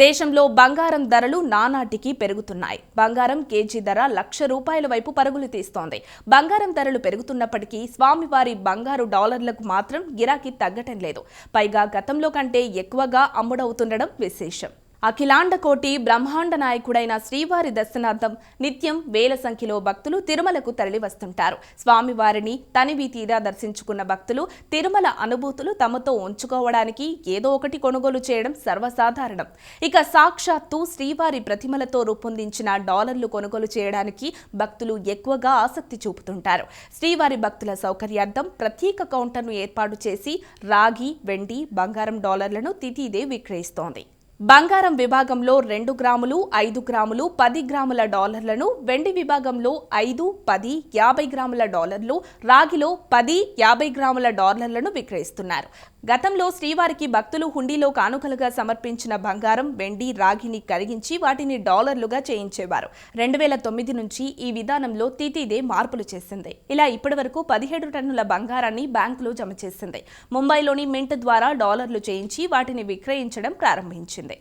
దేశంలో బంగారం ధరలు నానాటికి పెరుగుతున్నాయి. బంగారం కేజీ ధర లక్ష రూపాయల వైపు పరుగులు తీస్తోంది. బంగారం ధరలు పెరుగుతున్నప్పటికీ స్వామివారి బంగారు డాలర్లకు మాత్రం గిరాకీ తగ్గటం లేదు. పైగా గతంలో కంటే ఎక్కువగా అమ్ముడవుతుండడం విశేషం. అఖిలాండ కోటి బ్రహ్మాండ నాయకుడైన శ్రీవారి దర్శనార్థం నిత్యం వేల సంఖ్యలో భక్తులు తిరుమలకు తరలివస్తుంటారు. స్వామివారిని తనివి తీరా దర్శించుకున్న భక్తులు తిరుమల అనుభూతులు తమతో ఉంచుకోవడానికి ఏదో ఒకటి కొనుగోలు చేయడం సర్వసాధారణం. ఇక సాక్షాత్తు శ్రీవారి ప్రతిమలతో రూపొందించిన డాలర్లు కొనుగోలు చేయడానికి భక్తులు ఎక్కువగా ఆసక్తి చూపుతుంటారు. శ్రీవారి భక్తుల సౌకర్యార్థం ప్రత్యేక కౌంటర్ను ఏర్పాటు చేసి రాగి వెండి బంగారం డాలర్లను తితీదే విక్రయిస్తోంది. బంగారం విభాగంలో రెండు గ్రాములు ఐదు గ్రాములు పది గ్రాముల డాలర్లను వెండి విభాగంలో ఐదు పది యాభై గ్రాముల డాలర్లు రాగిలో పది యాభై గ్రాముల డాలర్లను విక్రయిస్తున్నారు. గతంలో శ్రీవారికి భక్తులు హుండీలో కానుకలుగా సమర్పించిన బంగారం వెండి రాగిని కరిగించి వాటిని డాలర్లుగా చేయించేవారు. రెండు వేల తొమ్మిది నుంచి ఈ విధానంలో తీతీదే మార్పులు చేసింది. ఇలా ఇప్పటి వరకు పదిహేడు టన్నుల బంగారాన్ని బ్యాంకులో జమ చేసింది. ముంబైలోని మింట్ ద్వారా డాలర్లు చేయించి వాటిని విక్రయించడం ప్రారంభించింది.